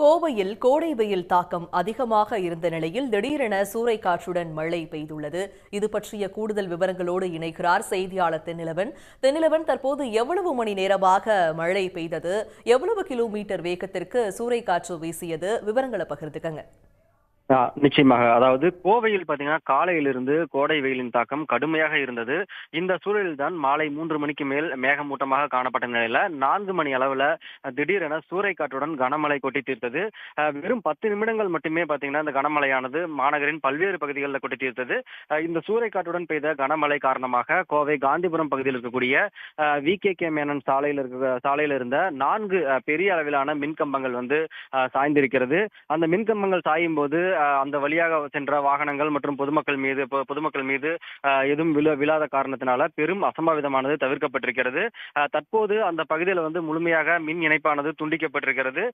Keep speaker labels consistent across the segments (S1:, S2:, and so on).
S1: கோவையில் கோடை வெயில் தாக்கம் அதிகமாக இருந்த நிலையில் திடீரென சூறைக்காற்றுடன் மழை பெய்துள்ளது. இது பற்றிய கூடுதல் விவரங்களோடு இணைகிறார் செய்தியாளர் தென்னிலவன். தென்னிலவன் தற்போது எவ்வளவு மணி நேரமாக மழை பெய்தது? எவ்வளவு கிலோமீட்டர் வேகத்திற்கு சூறைக்காற்று வீசியது? விவரங்களை பகிர்ந்துக்கங்க.
S2: நிச்சயமாக. அதாவது கோவையில் பாத்தீங்கன்னா காலையிலிருந்து கோடை வெயிலின் தாக்கம் கடுமையாக இருந்தது. இந்த சூழலில் தான் மாலை மூன்று மணிக்கு மேல் மேகமூட்டமாக காணப்பட்ட நிலையில நான்கு மணி அளவுல திடீரென சூறைக்காற்றுடன் கனமழை கொட்டி தீர்த்தது. வெறும் பத்து நிமிடங்கள் மட்டுமே பாத்தீங்கன்னா இந்த கனமழையானது மாநகரின் பல்வேறு பகுதிகளில் கொட்டி தீர்த்தது. இந்த சூறைக்காற்றுடன் பெய்த கனமழை காரணமாக கோவை காந்திபுரம் பகுதியில் இருக்கக்கூடிய வி. கே. கே. மேனன் சாலையில் இருக்க சாலையில் இருந்த நான்கு பெரிய அளவிலான மின்கம்பங்கள் வந்து சாய்ந்திருக்கிறது. அந்த மின்கம்பங்கள் சாயும் போது அந்த வழியாக சென்ற வாகனங்கள் மற்றும் பொதுமக்கள் மீது பொதுமக்கள் மீது எதுவும் விழ விழாத காரணத்தினால பெரும் அசம்பாவிதமானது தவிர்க்கப்பட்டிருக்கிறது. தற்போது அந்த பகுதியில் வந்து முழுமையாக மின் இணைப்பானது துண்டிக்கப்பட்டிருக்கிறது.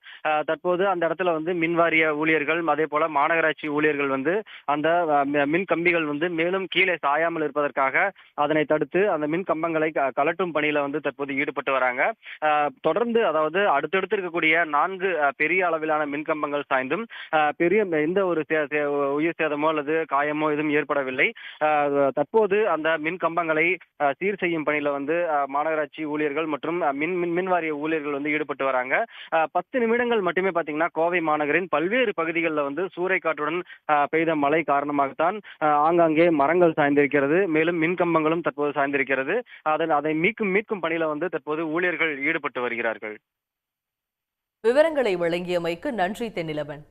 S2: தற்போது அந்த இடத்துல வந்து மின் வாரிய ஊழியர்கள் அதே போல மாநகராட்சி ஊழியர்கள் வந்து அந்த மின் கம்பிகள் வந்து மேலும் கீழே சாயாமல் இருப்பதற்காக அதனை தடுத்து அந்த மின் கம்பங்களை கலட்டும் பணியில வந்து தற்போது ஈடுபட்டு வராங்க. தொடர்ந்து அதாவது அடுத்தடுத்து இருக்கக்கூடிய நான்கு பெரிய அளவிலான மின் கம்பங்கள் சாய்ந்தும் பெரிய எந்த ஒரு உயிர் சேதமோ அல்லது காயமோ எதுவும் ஏற்படவில்லை. தற்போது அந்த மின் கம்பங்களை சீர் செய்யும் பணியில வந்து மாநகராட்சி ஊழியர்கள் மற்றும் மின் மின் மின் வாரிய ஊழியர்கள் வந்து ஈடுபட்டு வராங்க. பத்து நிமிடங்கள் மட்டுமே பாத்தீங்கன்னா கோவை மாநகரின் பல்வேறு பகுதிகளில் வந்து சூறைக்காற்றுடன் பெய்த மழை காரணமாகத்தான் ஆங்காங்கே மரங்கள் சாய்ந்திருக்கிறது. மேலும் மின் கம்பங்களும் தற்போது சாய்ந்திருக்கிறது. அதன் அதை மீட்கும் மீட்கும் பணியில வந்து தற்போது ஊழியர்கள் ஈடுபட்டு வருகிறார்கள்.
S1: விவரங்களை வழங்கியமைக்கு நன்றி தென்னிலவன்.